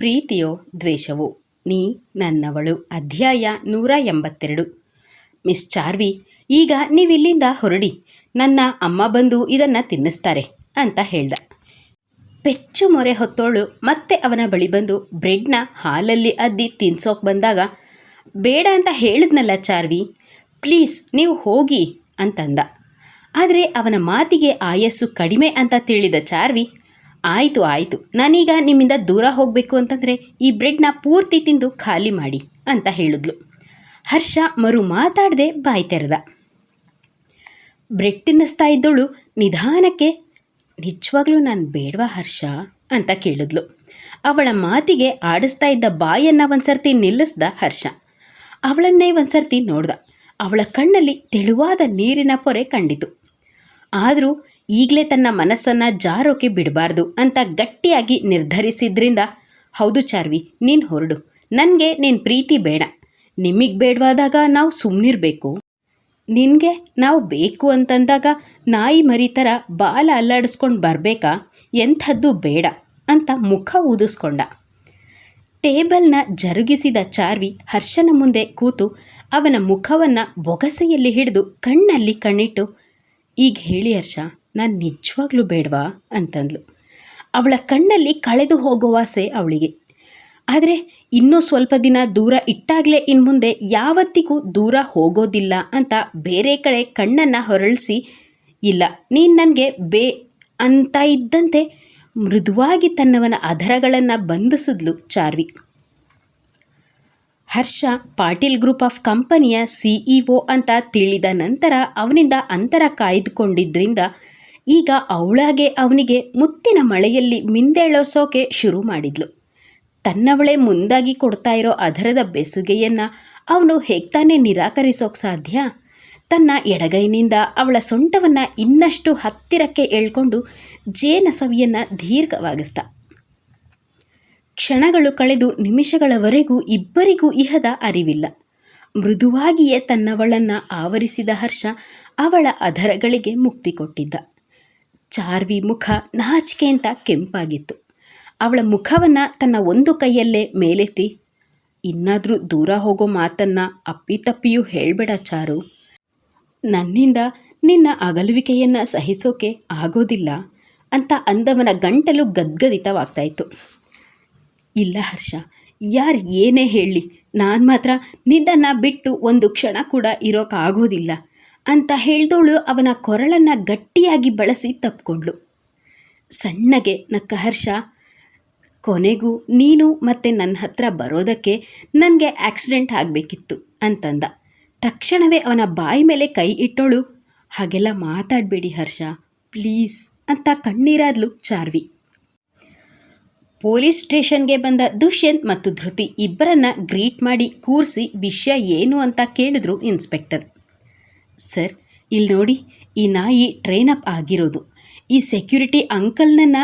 ಪ್ರೀತಿಯೋ ದ್ವೇಷವೋ, ನೀ ನನ್ನವಳು. ಅಧ್ಯಾಯ ನೂರ ಎಂಬತ್ತೆರಡು. ಮಿಸ್ ಚಾರ್ವಿ, ಈಗ ನೀವಿಲ್ಲಿಂದ ಹೊರಡಿ. ನನ್ನ ಅಮ್ಮ ಬಂದು ಇದನ್ನು ತಿನ್ನಿಸ್ತಾರೆ ಅಂತ ಹೇಳ್ದ. ಪೆಚ್ಚು ಮೊರೆ ಹೊತ್ತೋಳು, ಮತ್ತೆ ಅವನ ಬಳಿ ಬಂದು ಬ್ರೆಡ್ನ ಹಾಲಲ್ಲಿ ಅದ್ದಿ ತಿನ್ಸೋಕೆ ಬಂದಾಗ, ಬೇಡ ಅಂತ ಹೇಳಿದ್ನಲ್ಲ ಚಾರ್ವಿ, ಪ್ಲೀಸ್ ನೀವು ಹೋಗಿ ಅಂತಂದ. ಆದರೆ ಅವನ ಮಾತಿಗೆ ಆಯಸ್ಸು ಕಡಿಮೆ ಅಂತ ತಿಳಿದ ಚಾರ್ವಿ ಆಯಿತು ಆಯಿತು. ನಾನೀಗ ನಿಮ್ಮಿಂದ ದೂರ ಹೋಗಬೇಕು ಅಂತಂದರೆ ಈ ಬ್ರೆಡ್ನ ಪೂರ್ತಿ ತಿಂದು ಖಾಲಿ ಮಾಡಿ ಅಂತ ಹೇಳಿದ್ಲು. ಹರ್ಷ ಮರು ಮಾತಾಡದೆ ಬಾಯಿ ತೆರೆದ. ಬ್ರೆಡ್ ತಿನ್ನಿಸ್ತಾ ಇದ್ದವಳು ನಿಧಾನಕ್ಕೆ, ನಿಜವಾಗ್ಲೂ ನಾನು ಬೇಡವಾ ಹರ್ಷ? ಅಂತ ಕೇಳಿದ್ಲು. ಅವಳ ಮಾತಿಗೆ ಆಡಿಸ್ತಾ ಇದ್ದ ಬಾಯನ್ನು ಒಂದ್ಸರ್ತಿ ನಿಲ್ಲಿಸ್ದ ಹರ್ಷ. ಅವಳನ್ನೇ ಒಂದ್ಸರ್ತಿ ನೋಡ್ದ. ಅವಳ ಕಣ್ಣಲ್ಲಿ ತೆಳುವಾದ ನೀರಿನ ಪೊರೆ ಕಂಡಿತು. ಆದರೂ ಈಗಲೇ ತನ್ನ ಮನಸ್ಸನ್ನು ಜಾರೋಕೆ ಬಿಡಬಾರ್ದು ಅಂತ ಗಟ್ಟಿಯಾಗಿ ನಿರ್ಧರಿಸಿದ್ರಿಂದ, ಹೌದು ಚಾರ್ವಿ, ನೀನು ಹೊರಡು. ನನಗೆ ನಿನ್ನ ಪ್ರೀತಿ ಬೇಡ. ನಿಮಗೆ ಬೇಡವಾದಾಗ ನಾವು ಸುಮ್ಮನಿರಬೇಕು ನಿನಗೆ ನಾವು ಬೇಕು ಅಂತಂದಾಗ ನಾಯಿ ಮರಿ ಥರ ಬಾಲ ಅಲ್ಲಾಡಿಸ್ಕೊಂಡು ಬರಬೇಕಾ? ಎಂಥದ್ದು ಬೇಡ ಅಂತ ಮುಖ ಊದಿಸ್ಕೊಂಡ. ಟೇಬಲ್ನ ಜರುಗಿಸಿದ ಚಾರ್ವಿ ಹರ್ಷನ ಮುಂದೆ ಕೂತು ಅವನ ಮುಖವನ್ನು ಬೊಗಸೆಯಲ್ಲಿ ಹಿಡಿದು ಕಣ್ಣಲ್ಲಿ ಕಣ್ಣಿಟ್ಟು, ಈಗ ಹೇಳಿ ಹರ್ಷ ನಾನು ನಿಜವಾಗ್ಲೂ ಬೇಡವಾ? ಅಂತಂದ್ಲು. ಅವಳ ಕಣ್ಣಲ್ಲಿ ಕಳೆದು ಹೋಗುವಾಸೆ ಅವಳಿಗೆ. ಆದರೆ ಇನ್ನೂ ಸ್ವಲ್ಪ ದಿನ ದೂರ ಇಟ್ಟಾಗಲೇ ಇನ್ನು ಮುಂದೆ ಯಾವತ್ತಿಗೂ ದೂರ ಹೋಗೋದಿಲ್ಲ ಅಂತ ಬೇರೆ ಕಡೆ ಕಣ್ಣನ್ನು ಹೊರಳಿಸಿ, ಇಲ್ಲ, ನೀನು ನನಗೆ ಬೇ ಅಂತ ಇದ್ದಂತೆ ಮೃದುವಾಗಿ ತನ್ನವನ ಅಧರಗಳನ್ನು ಬಂಧಿಸಿದ್ಲು ಚಾರ್ವಿ. ಹರ್ಷ ಪಾಟೀಲ್ ಗ್ರೂಪ್ ಆಫ್ ಕಂಪನಿಯ ಸಿಇಒ ಅಂತ ತಿಳಿದ ನಂತರ ಅವನಿಂದ ಅಂತರ ಕಾಯ್ದುಕೊಂಡಿದ್ದರಿಂದ ಈಗ ಅವಳಾಗೆ ಅವನಿಗೆ ಮುತ್ತಿನ ಮಳೆಯಲ್ಲಿ ಮಿಂದೆಳೋಸೋಕೆ ಶುರು ಮಾಡಿದ್ಲು. ತನ್ನವಳೇ ಮುಂದಾಗಿ ಕೊಡ್ತಾ ಇರೋ ಅದರದ ಬೆಸುಗೆಯನ್ನು ಅವನು ಹೇಗ್ತಾನೆ ನಿರಾಕರಿಸೋಕೆ ಸಾಧ್ಯ? ತನ್ನ ಎಡಗೈನಿಂದ ಅವಳ ಸೊಂಟವನ್ನು ಇನ್ನಷ್ಟು ಹತ್ತಿರಕ್ಕೆ ಎಳ್ಕೊಂಡು ಜೇನ ಸವಿಯನ್ನು ದೀರ್ಘವಾಗಿಸ್ದ. ಕ್ಷಣಗಳು ಕಳೆದು ನಿಮಿಷಗಳವರೆಗೂ ಇಬ್ಬರಿಗೂ ಇಹದ ಅರಿವಿಲ್ಲ. ಮೃದುವಾಗಿಯೇ ತನ್ನವಳನ್ನು ಆವರಿಸಿದ ಹರ್ಷ ಅವಳ ಅಧರಗಳಿಗೆ ಮುಕ್ತಿ ಕೊಟ್ಟಿದ್ದ. ಚಾರ್ವಿ ಮುಖ ನಾಚಿಕೆಂತ ಕೆಂಪಾಗಿತ್ತು. ಅವಳ ಮುಖವನ್ನು ತನ್ನ ಒಂದು ಕೈಯಲ್ಲೇ ಮೇಲೆತ್ತಿ, ಇನ್ನಾದರೂ ದೂರ ಹೋಗೋ ಮಾತನ್ನು ಅಪ್ಪಿತಪ್ಪಿಯೂ ಹೇಳಬೇಡ ಚಾರು. ನನ್ನಿಂದ ನಿನ್ನ ಅಗಲುವಿಕೆಯನ್ನು ಸಹಿಸೋಕೆ ಆಗೋದಿಲ್ಲ ಅಂತ ಅಂದವನ ಗಂಟಲು ಗದ್ಗದಿತವಾಗ್ತಾಯಿತ್ತು. ಇಲ್ಲ ಹರ್ಷ, ಯಾರು ಏನೇ ಹೇಳಲಿ ನಾನು ಮಾತ್ರ ನಿನ್ನನ್ನು ಬಿಟ್ಟು ಒಂದು ಕ್ಷಣ ಕೂಡ ಇರೋಕ್ಕಾಗೋದಿಲ್ಲ ಅಂತ ಹೇಳ್ದವಳು ಅವನ ಕೊರಳನ್ನು ಗಟ್ಟಿಯಾಗಿ ಬಳಸಿ ತಪ್ಕೊಂಡ್ಳು. ಸಣ್ಣಗೆ ನಕ್ಕ ಹರ್ಷ, ಕೊನೆಗೂ ನೀನು ಮತ್ತೆ ನನ್ನ ಹತ್ರ ಬರೋದಕ್ಕೆ ನನಗೆ ಆಕ್ಸಿಡೆಂಟ್ ಆಗಬೇಕಿತ್ತು ಅಂತಂದ. ತಕ್ಷಣವೇ ಅವನ ಬಾಯಿ ಮೇಲೆ ಕೈ ಇಟ್ಟೋಳು. ಹಾಗೆಲ್ಲ ಮಾತಾಡಬೇಡಿ ಹರ್ಷ, ಪ್ಲೀಸ್ ಅಂತ ಕಣ್ಣೀರಾದ್ಲು ಚಾರ್ವಿ. ಪೊಲೀಸ್ ಸ್ಟೇಷನ್ಗೆ ಬಂದ ದುಷ್ಯಂತ್ ಮತ್ತು ಧೃತಿ ಇಬ್ಬರನ್ನ ಗ್ರೀಟ್ ಮಾಡಿ ಕೂರಿಸಿ ವಿಷಯ ಏನು ಅಂತ ಕೇಳಿದ್ರು ಇನ್ಸ್ಪೆಕ್ಟರ್. ಸರ್, ಇಲ್ಲಿ ನೋಡಿ, ಈ ನಾಯಿ ಟ್ರೈನ್ ಅಪ್ ಆಗಿರೋದು. ಈ ಸೆಕ್ಯೂರಿಟಿ ಅಂಕಲ್ನನ್ನು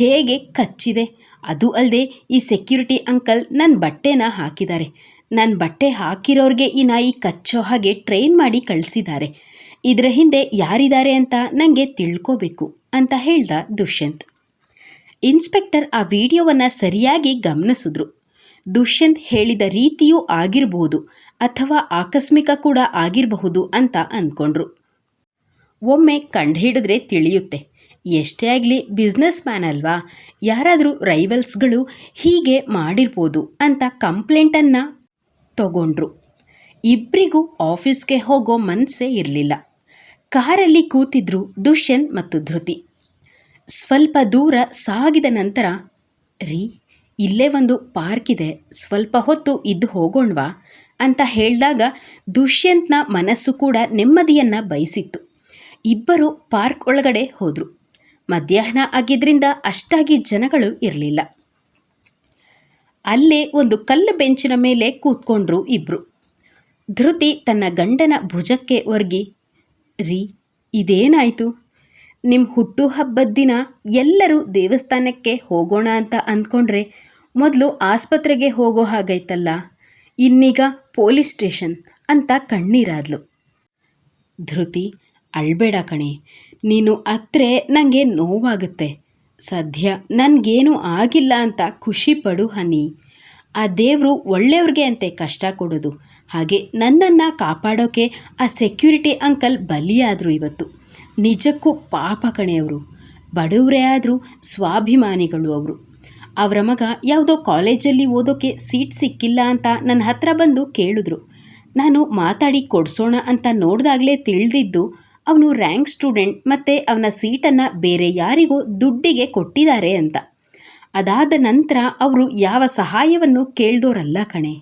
ಹೇಗೆ ಕಚ್ಚಿದೆ? ಅದು ಅಲ್ಲದೆ ಈ ಸೆಕ್ಯೂರಿಟಿ ಅಂಕಲ್ ನನ್ನ ಬಟ್ಟೆನ ಹಾಕಿದ್ದಾರೆ. ನನ್ನ ಬಟ್ಟೆ ಹಾಕಿರೋರಿಗೆ ಈ ನಾಯಿ ಕಚ್ಚೋ ಹಾಗೆ ಟ್ರೈನ್ ಮಾಡಿ ಕಳಿಸಿದ್ದಾರೆ. ಇದರ ಹಿಂದೆ ಯಾರಿದ್ದಾರೆ ಅಂತ ನನಗೆ ತಿಳ್ಕೋಬೇಕು ಅಂತ ಹೇಳ್ದ ದುಷ್ಯಂತ್. ಇನ್ಸ್ಪೆಕ್ಟರ್ ಆ ವಿಡಿಯೋವನ್ನು ಸರಿಯಾಗಿ ಗಮನಿಸಿದ್ರು. ದುಷ್ಯಂತ್ ಹೇಳಿದ ರೀತಿಯೂ ಆಗಿರಬಹುದು ಅಥವಾ ಆಕಸ್ಮಿಕ ಕೂಡ ಆಗಿರಬಹುದು ಅಂತ ಅಂದ್ಕೊಂಡ್ರು. ಒಮ್ಮೆ ಕಂಡುಹಿಡಿದ್ರೆ ತಿಳಿಯುತ್ತೆ. ಎಷ್ಟೇ ಆಗಲಿ ಬಿಸ್ನೆಸ್ ಮ್ಯಾನ್ ಅಲ್ವಾ? ಯಾರಾದರೂ ರೈವಲ್ಸ್ಗಳು ಹೀಗೆ ಮಾಡಿರ್ಬೋದು ಅಂತ ಕಂಪ್ಲೇಂಟನ್ನು ತಗೊಂಡ್ರು. ಇಬ್ಬರಿಗೂ ಆಫೀಸ್ಗೆ ಹೋಗೋ ಮನಸ್ಸೇ ಇರಲಿಲ್ಲ. ಕಾರಲ್ಲಿ ಕೂತಿದ್ರು ದುಷ್ಯಂತ್ ಮತ್ತು ಧೃತಿ. ಸ್ವಲ್ಪ ದೂರ ಸಾಗಿದ ನಂತರ, ರೀ, ಇಲ್ಲೇ ಒಂದು ಪಾರ್ಕ್ ಇದೆ, ಸ್ವಲ್ಪ ಹೊತ್ತು ಇದ್ದು ಹೋಗೋಣವಾ? ಅಂತ ಹೇಳಿದಾಗ ದುಷ್ಯಂತ್ನ ಮನಸ್ಸು ಕೂಡ ನೆಮ್ಮದಿಯನ್ನು ಬಯಸಿತ್ತು. ಇಬ್ಬರು ಪಾರ್ಕ್ ಒಳಗಡೆ ಹೋದರು. ಮಧ್ಯಾಹ್ನ ಆಗಿದ್ದರಿಂದ ಅಷ್ಟಾಗಿ ಜನಗಳು ಇರಲಿಲ್ಲ. ಅಲ್ಲೇ ಒಂದು ಕಲ್ಲು ಬೆಂಚಿನ ಮೇಲೆ ಕೂತ್ಕೊಂಡ್ರು ಇಬ್ಬರು ಧೃತಿ ತನ್ನ ಗಂಡನ ಭುಜಕ್ಕೆ ಒರ್ಗಿ, ರೀ, ಇದೇನಾಯಿತು? ನಿಮ್ಮ ಹುಟ್ಟುಹಬ್ಬದ ದಿನ ಎಲ್ಲರೂ ದೇವಸ್ಥಾನಕ್ಕೆ ಹೋಗೋಣ ಅಂತ ಅಂದ್ಕೊಂಡ್ರೆ ಮೊದಲು ಆಸ್ಪತ್ರೆಗೆ ಹೋಗೋ ಹಾಗೈತಲ್ಲ? ಇನ್ನೀಗ ಪೊಲೀಸ್ ಸ್ಟೇಷನ್ ಅಂತ ಕಣ್ಣೀರಾದ್ಲು. ಧೃತಿ, ಅಳ್ಬೇಡ ಕಣೆ, ನೀನು ಅತ್ರೆ ನನಗೆ ನೋವಾಗುತ್ತೆ. ಸದ್ಯ ನನಗೇನೂ ಆಗಿಲ್ಲ ಅಂತ ಖುಷಿ ಪಡು ಹನಿ. ಆ ದೇವರು ಒಳ್ಳೆಯವ್ರಿಗೆ ಅಂತೆ ಕಷ್ಟ ಕೊಡೋದು. ಹಾಗೆ ನನ್ನನ್ನು ಕಾಪಾಡೋಕೆ ಆ ಸೆಕ್ಯೂರಿಟಿ ಅಂಕಲ್ ಬಲಿಯಾದರು ಇವತ್ತು. ನಿಜಕ್ಕೂ ಪಾಪ ಕಣೆಯವರು ಬಡವರೇ ಆದರೂ ಸ್ವಾಭಿಮಾನಿಗಳು ಅವರು. ಅವರ ಮಗ ಯಾವುದೋ ಕಾಲೇಜಲ್ಲಿ ಓದೋಕ್ಕೆ ಸೀಟ್ ಸಿಕ್ಕಿಲ್ಲ ಅಂತ ನನ್ನ ಹತ್ರ ಬಂದು ಕೇಳಿದ್ರು. ನಾನು ಮಾತಾಡಿ ಕೊಡಿಸೋಣ ಅಂತ ನೋಡಿದಾಗಲೇ ತಿಳಿದಿದ್ದು, ಅವನು ರ್ಯಾಂಕ್ ಸ್ಟೂಡೆಂಟ್ ಮತ್ತು ಅವನ ಸೀಟನ್ನು ಬೇರೆ ಯಾರಿಗೋ ದುಡ್ಡಿಗೆ ಕೊಟ್ಟಿದ್ದಾರೆ ಅಂತ. ಅದಾದ ನಂತರ ಅವರು ಯಾವ ಸಹಾಯವನ್ನು ಕೇಳ್ದೋರಲ್ಲ ಕಣೆ.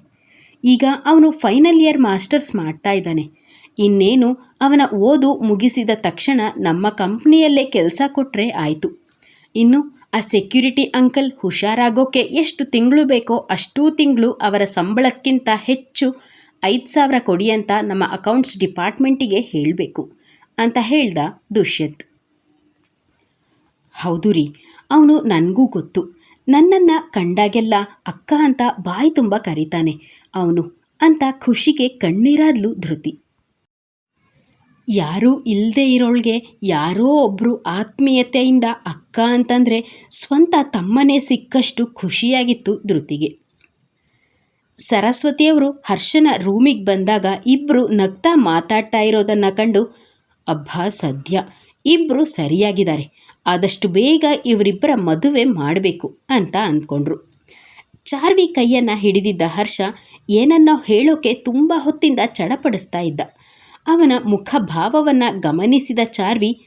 ಈಗ ಅವನು ಫೈನಲ್ ಇಯರ್ ಮಾಸ್ಟರ್ಸ್ ಮಾಡ್ತಾ ಇದ್ದಾನೆ. ಇನ್ನೇನು, ಅವನ ಓದು ಮುಗಿಸಿದ ತಕ್ಷಣ ನಮ್ಮ ಕಂಪ್ನಿಯಲ್ಲೇ ಕೆಲಸ ಕೊಟ್ಟರೆ ಆಯಿತು. ಇನ್ನು ಆ ಸೆಕ್ಯೂರಿಟಿ ಅಂಕಲ್ ಹುಷಾರಾಗೋಕ್ಕೆ ಎಷ್ಟು ತಿಂಗಳು ಬೇಕೋ ಅಷ್ಟೂ ತಿಂಗಳು ಅವರ ಸಂಬಳಕ್ಕಿಂತ ಹೆಚ್ಚು ಐದು ಸಾವಿರ ಕೊಡಿ ಅಂತ ನಮ್ಮ ಅಕೌಂಟ್ಸ್ ಡಿಪಾರ್ಟ್ಮೆಂಟಿಗೆ ಹೇಳಬೇಕು ಅಂತ ಹೇಳ್ದ ದುಷ್ಯಂತ್. ಹೌದು ರೀ, ಅವನು ನನಗೂ ಗೊತ್ತು. ನನ್ನನ್ನು ಕಂಡಾಗೆಲ್ಲ ಅಕ್ಕ ಅಂತ ಬಾಯಿ ತುಂಬ ಕರೀತಾನೆ. ಅವನು ಅಂತ ಖುಷಿಗೆ ಕಣ್ಣೀರಾದ್ಲು ಧೃತಿ. ಯಾರೂ ಇಲ್ಲದೆ ಇರೋಳ್ಗೆ ಯಾರೋ ಒಬ್ಬರು ಆತ್ಮೀಯತೆಯಿಂದ ಅಕ್ಕ ಅಂತಂದರೆ ಸ್ವಂತ ತಮ್ಮನೇ ಸಿಕ್ಕಷ್ಟು ಖುಷಿಯಾಗಿತ್ತು ಧೃತಿಗೆ. ಸರಸ್ವತಿಯವರು ಹರ್ಷನ ರೂಮಿಗೆ ಬಂದಾಗ ಇಬ್ಬರು ನಗ್ತಾ ಮಾತಾಡ್ತಾ ಇರೋದನ್ನು ಕಂಡು, ಅಬ್ಬಾ ಸದ್ಯ ಇಬ್ಬರು ಸರಿಯಾಗಿದ್ದಾರೆ, ಆದಷ್ಟು ಬೇಗ ಇವರಿಬ್ಬರ ಮದುವೆ ಮಾಡಬೇಕು ಅಂತ ಅಂದ್ಕೊಂಡ್ರು. ಚಾರ್ವಿ ಕೈಯನ್ನು ಹಿಡಿದಿದ್ದ ಹರ್ಷ ಏನನ್ನೋ ಹೇಳೋಕೆ ತುಂಬ ಹೊತ್ತಿಂದ ಚಡಪಡಿಸ್ತಾ ಇದ್ದ. ಅವನ ಮುಖಭಾವವನ್ನು ಗಮನಿಸಿದ ಚಾರ್ವಿ,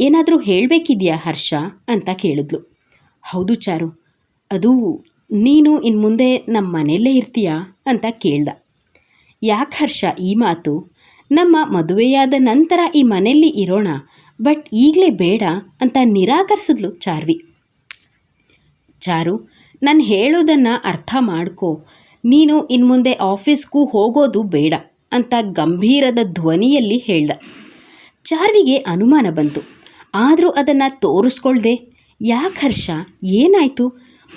ಏನಾದರೂ ಹೇಳಬೇಕಿದೆಯಾ ಹರ್ಷ? ಅಂತ ಕೇಳಿದ್ಲು. ಹೌದು ಚಾರು, ಅದು ನೀನು ಇನ್ನು ಮುಂದೆ ನಮ್ಮ ಮನೆಯಲ್ಲೇ ಇರ್ತೀಯಾ? ಅಂತ ಕೇಳ್ದ. ಯಾಕೆ ಹರ್ಷ, ಈ ಮಾತು? ನಮ್ಮ ಮದುವೆಯಾದ ನಂತರ ಈ ಮನೆಯಲ್ಲಿ ಇರೋಣ, ಬಟ್ ಈಗಲೇ ಬೇಡ ಅಂತ ನಿರಾಕರಿಸಿದ್ಲು ಚಾರ್ವಿ. ಚಾರು, ನಾನು ಹೇಳೋದನ್ನು ಅರ್ಥ ಮಾಡ್ಕೋ. ನೀನು ಇನ್ನು ಮುಂದೆ ಆಫೀಸ್ಗೂ ಹೋಗೋದು ಬೇಡ. ಅಂತ ಗಂಭೀರದ ಧ್ವನಿಯಲ್ಲಿ ಹೇಳ್ದ. ಚಾರ್ವಿಗೆ ಅನುಮಾನ ಬಂತು. ಆದರೂ ಅದನ್ನು ತೋರಿಸ್ಕೊಳ್ದೆ, ಯಾಕೆ ಹರ್ಷ, ಏನಾಯಿತು?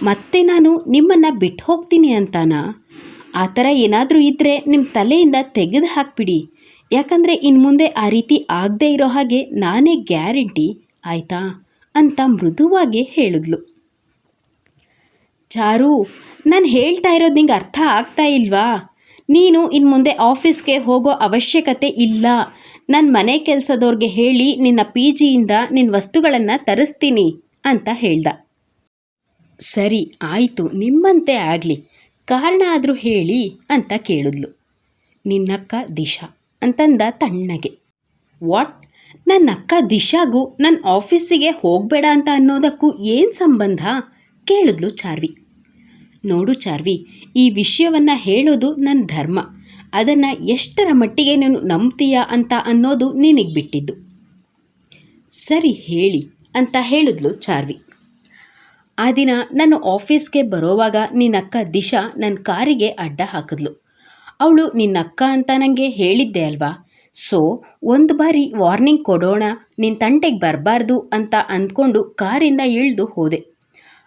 ಮತ್ತೆ ನಾನು ನಿಮ್ಮನ್ನು ಬಿಟ್ಟು ಹೋಗ್ತೀನಿ ಅಂತಾನಾ? ಆ ಥರ ಏನಾದರೂ ಇದ್ದರೆ ನಿಮ್ಮ ತಲೆಯಿಂದ ತೆಗೆದು ಹಾಕ್ಬಿಡಿ. ಯಾಕಂದರೆ ಇನ್ನು ಮುಂದೆ ಆ ರೀತಿ ಆಗದೇ ಇರೋ ಹಾಗೆ ನಾನೇ ಗ್ಯಾರಂಟಿ, ಆಯಿತಾ? ಅಂತ ಮೃದುವಾಗಿ ಹೇಳಿದ್ಲು. ಚಾರು, ನಾನು ಹೇಳ್ತಾ ಇರೋದು ನಿಂಗೆ ಅರ್ಥ ಆಗ್ತಾ ಇಲ್ವಾ? ನೀನು ಇನ್ನು ಮುಂದೆ ಆಫೀಸ್ಗೆ ಹೋಗೋ ಅವಶ್ಯಕತೆ ಇಲ್ಲ. ನನ್ನ ಮನೆ ಕೆಲಸದವ್ರಿಗೆ ಹೇಳಿ ನಿನ್ನ ಪಿ ಜಿಯಿಂದ ನಿನ್ನ ವಸ್ತುಗಳನ್ನು ತರಿಸ್ತೀನಿ ಅಂತ ಹೇಳ್ದ. ಸರಿ, ಆಯಿತು, ನಿಮ್ಮಂತೆ ಆಗಲಿ. ಕಾರಣ ಆದರೂ ಹೇಳಿ ಅಂತ ಕೇಳಿದ್ಲು. ನಿನ್ನಕ್ಕ ದಿಶಾ ಅಂತಂದ ತಣ್ಣಗೆ. ವಾಟ್? ನನ್ನ ಅಕ್ಕ ದಿಶಾಗೂ ನನ್ನ ಆಫೀಸಿಗೆ ಹೋಗಬೇಡ ಅಂತ ಅನ್ನೋದಕ್ಕೂ ಏನು ಸಂಬಂಧ? ಕೇಳಿದ್ಲು ಚಾರ್ವಿ. ನೋಡು ಚಾರ್ವಿ, ಈ ವಿಷಯವನ್ನು ಹೇಳೋದು ನನ್ನ ಧರ್ಮ. ಅದನ್ನು ಎಷ್ಟರ ಮಟ್ಟಿಗೆ ನೀನು ನಂಬ್ತೀಯಾ ಅಂತ ಅನ್ನೋದು ನಿನಗೆ ಬಿಟ್ಟಿದ್ದು. ಸರಿ ಹೇಳಿ ಅಂತ ಹೇಳಿದ್ಲು ಚಾರ್ವಿ. ಆ ದಿನ ನಾನು ಆಫೀಸ್ಗೆ ಬರೋವಾಗ ನಿನ್ನಕ್ಕ ದಿಶಾ ನನ್ನ ಕಾರಿಗೆ ಅಡ್ಡ ಹಾಕಿದ್ಲು. ಅವಳು ನಿನ್ನಕ್ಕ ಅಂತ ನನಗೆ ಹೇಳಿದ್ದೆ ಅಲ್ವಾ? ಸೊ, ಒಂದು ಬಾರಿ ವಾರ್ನಿಂಗ್ ಕೊಡೋಣ ನಿನ್ನ ತಂಟೆಗೆ ಬರಬಾರ್ದು ಅಂತ ಅಂದ್ಕೊಂಡು ಕಾರಿಂದ ಇಳಿದು ಹೋದೆ.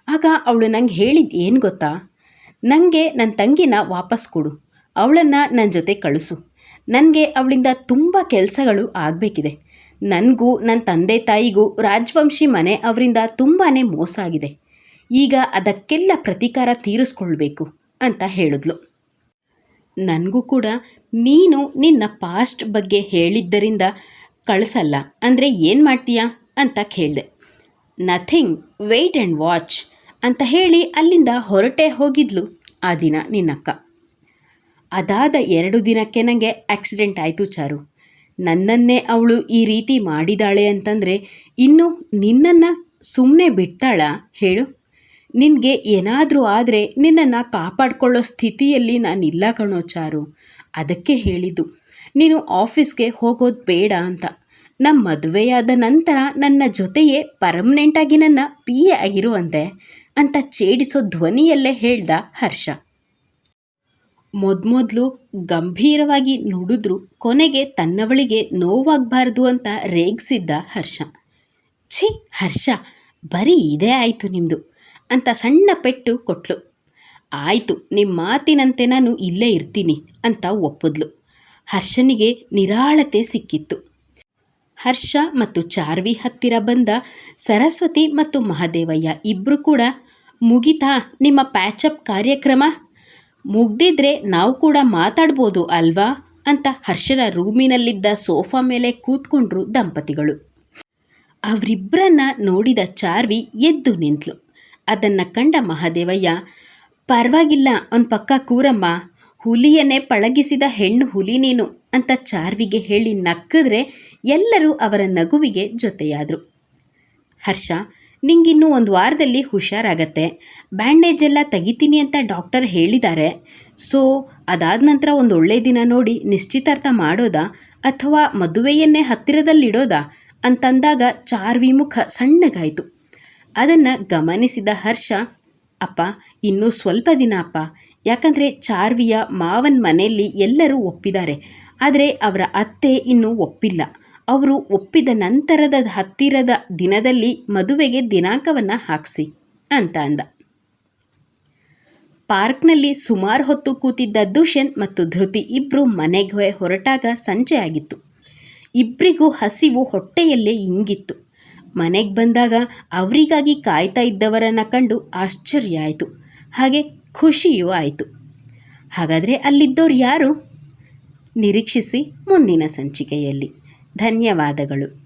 ಆಗ ಅವಳು ನಂಗೆ ಹೇಳಿದ್ದು ಏನು ಗೊತ್ತಾ? ನನಗೆ ನನ್ನ ತಂಗಿನ ವಾಪಸ್ ಕೊಡು. ಅವಳನ್ನು ನನ್ನ ಜೊತೆ ಕಳಿಸು. ನನಗೆ ಅವಳಿಂದ ತುಂಬ ಕೆಲಸಗಳು ಆಗಬೇಕಿದೆ. ನನಗೂ ನನ್ನ ತಂದೆ ತಾಯಿಗೂ ರಾಜವಂಶಿ ಮನೆ ಅವರಿಂದ ತುಂಬಾ ಮೋಸ ಆಗಿದೆ. ಈಗ ಅದಕ್ಕೆಲ್ಲ ಪ್ರತೀಕಾರ ತೀರಿಸ್ಕೊಳ್ಬೇಕು ಅಂತ ಹೇಳಿದ್ಲು. ನನಗೂ ಕೂಡ ನೀನು ನಿನ್ನ ಪಾಸ್ಟ್ ಬಗ್ಗೆ ಹೇಳಿದ್ದರಿಂದ ಕಳಿಸಲ್ಲ. ಅಂದರೆ ಏನು ಮಾಡ್ತೀಯಾ ಅಂತ ಕೇಳಿದೆ. ನಥಿಂಗ್ ವೆಯ್ಟ್ ಆ್ಯಂಡ್ ವಾಚ್ ಅಂತ ಹೇಳಿ ಅಲ್ಲಿಂದ ಹೊರಟೆ ಹೋಗಿದ್ಲು ಆ ದಿನ ನಿನ್ನಕ್ಕ. ಅದಾದ ಎರಡು ದಿನಕ್ಕೆ ನನಗೆ ಆಕ್ಸಿಡೆಂಟ್ ಆಯಿತು ಚಾರು. ನನ್ನನ್ನೇ ಅವಳು ಈ ರೀತಿ ಮಾಡಿದಾಳೆ ಅಂತಂದರೆ ಇನ್ನು ನಿನ್ನನ್ನು ಸುಮ್ಮನೆ ಬಿಡ್ತಾಳ ಹೇಳು. ನಿನಗೆ ಏನಾದರೂ ಆದರೆ ನಿನ್ನನ್ನು ಕಾಪಾಡಿಕೊಳ್ಳೋ ಸ್ಥಿತಿಯಲ್ಲಿ ನಾನಿಲ್ಲ ಕಣೋ ಚಾರು. ಅದಕ್ಕೆ ಹೇಳಿದ್ದು, ನೀನು ಆಫೀಸ್ಗೆ ಹೋಗೋದು ಬೇಡ ಅಂತ. ನಮ್ಮ ಮದುವೆಯಾದ ನಂತರ ನನ್ನ ಜೊತೆಯೇ ಪರ್ಮನೆಂಟಾಗಿ ನನ್ನ ಪಿ ಎ ಆಗಿರುವಂತೆ. ಅಂತ ಛೇಡಿಸೋ ಧ್ವನಿಯಲ್ಲೇ ಹೇಳ್ದ ಹರ್ಷ. ಮೊದಮೊದಲು ಗಂಭೀರವಾಗಿ ನುಡಿದ್ರು ಕೊನೆಗೆ ತನ್ನವಳಿಗೆ ನೋವಾಗಬಾರ್ದು ಅಂತ ರೇಗಿಸಿದ್ದ ಹರ್ಷ. ಛೀ ಹರ್ಷ, ಬರೀ ಇದೇ ಆಯಿತು ನಿಮ್ಮದು ಅಂತ ಸಣ್ಣ ಪೆಟ್ಟು ಕೊಟ್ಲು. ಆಯಿತು ನಿಮ್ಮ ಮಾತಿನಂತೆ ನಾನು ಇಲ್ಲೇ ಇರ್ತೀನಿ ಅಂತ ಒಪ್ಪಿದ್ಲು. ಹರ್ಷನಿಗೆ ನಿರಾಳತೆ ಸಿಕ್ಕಿತ್ತು. ಹರ್ಷ ಮತ್ತು ಚಾರ್ವಿ ಹತ್ತಿರ ಬಂದ ಸರಸ್ವತಿ ಮತ್ತು ಮಹಾದೇವಯ್ಯ ಇಬ್ಬರು ಕೂಡ, ಮುಗಿತಾ, ನಿಮ್ಮ ಪ್ಯಾಚಪ್ ಕಾರ್ಯಕ್ರಮ? ಮುಗ್ದಿದ್ರೆ ನಾವು ಕೂಡ ಮಾತಾಡ್ಬೋದು ಅಲ್ವಾ? ಅಂತ ಹರ್ಷನ ರೂಮಿನಲ್ಲಿದ್ದ ಸೋಫಾ ಮೇಲೆ ಕೂತ್ಕೊಂಡ್ರು ದಂಪತಿಗಳು. ಅವರಿಬ್ಬರನ್ನ ನೋಡಿದ ಚಾರ್ವಿ ಎದ್ದು ನಿಂತಳು ಅದನ್ನು ಕಂಡ ಮಹಾದೇವಯ್ಯ, ಪರವಾಗಿಲ್ಲ ಅವನ ಪಕ್ಕ ಕೂರಮ್ಮ. ಹುಲಿಯನ್ನೇ ಪಳಗಿಸಿದ ಹೆಣ್ಣು ಹುಲಿ ನೀನು. ಅಂತ ಚಾರ್ವಿಗೆ ಹೇಳಿ ನಕ್ಕಿದ್ರೆ ಎಲ್ಲರೂ ಅವರ ನಗುವಿಗೆ ಜೊತೆಯಾದರು. ಹರ್ಷ, ನಿಂಗಿನ್ನೂ ಒಂದು ವಾರದಲ್ಲಿ ಹುಷಾರಾಗತ್ತೆ. ಬ್ಯಾಂಡೇಜ್ ಎಲ್ಲ ತೆಗಿತೀನಿ ಅಂತ ಡಾಕ್ಟರ್ ಹೇಳಿದ್ದಾರೆ. ಸೊ, ಅದಾದ ನಂತರ ಒಂದು ಒಳ್ಳೆಯ ದಿನ ನೋಡಿ ನಿಶ್ಚಿತಾರ್ಥ ಮಾಡೋದಾ ಅಥವಾ ಮದುವೆಯನ್ನೇ ಹತ್ತಿರದಲ್ಲಿಡೋದಾ ಅಂತಂದಾಗ ಚಾರ್ವಿ ಮುಖ ಸಣ್ಣಗಾಯಿತು. ಅದನ್ನು ಗಮನಿಸಿದ ಹರ್ಷ, ಅಪ್ಪ, ಇನ್ನೂ ಸ್ವಲ್ಪ ದಿನ ಅಪ್ಪ. ಯಾಕಂದರೆ ಚಾರ್ವಿಯ ಮಾವನ ಮನೆಯಲ್ಲಿ ಎಲ್ಲರೂ ಒಪ್ಪಿದ್ದಾರೆ. ಆದರೆ ಅವರ ಅತ್ತೆ ಇನ್ನೂ ಒಪ್ಪಿಲ್ಲ. ಅವರು ಒಪ್ಪಿದ ನಂತರದ ಹತ್ತಿರದ ದಿನದಲ್ಲಿ ಮದುವೆಗೆ ದಿನಾಂಕವನ್ನು ಹಾಕಿಸಿ ಅಂತ ಅಂದ. ಪಾರ್ಕ್ನಲ್ಲಿ ಸುಮಾರು ಹೊತ್ತು ಕೂತಿದ್ದ ದುಷ್ಯಂತ್ ಮತ್ತು ಧೃತಿ ಇಬ್ಬರು ಮನೆಗೆ ಹೊರಟಾಗ ಸಂಜೆ ಆಗಿತ್ತು. ಇಬ್ಬರಿಗೂ ಹಸಿವು ಹೊಟ್ಟೆಯಲ್ಲೇ ಇಂಗಿತ್ತು. ಮನೆಗೆ ಬಂದಾಗ ಅವರಿಗಾಗಿ ಕಾಯ್ತಾ ಇದ್ದವರನ್ನು ಕಂಡು ಆಶ್ಚರ್ಯ ಆಯಿತು. ಹಾಗೆ ಖುಷಿಯೂ ಆಯಿತು. ಹಾಗಾದರೆ ಅಲ್ಲಿದ್ದವ್ರು ಯಾರು? ನಿರೀಕ್ಷಿಸಿ ಮುಂದಿನ ಸಂಚಿಕೆಯಲ್ಲಿ. ಧನ್ಯವಾದಗಳು.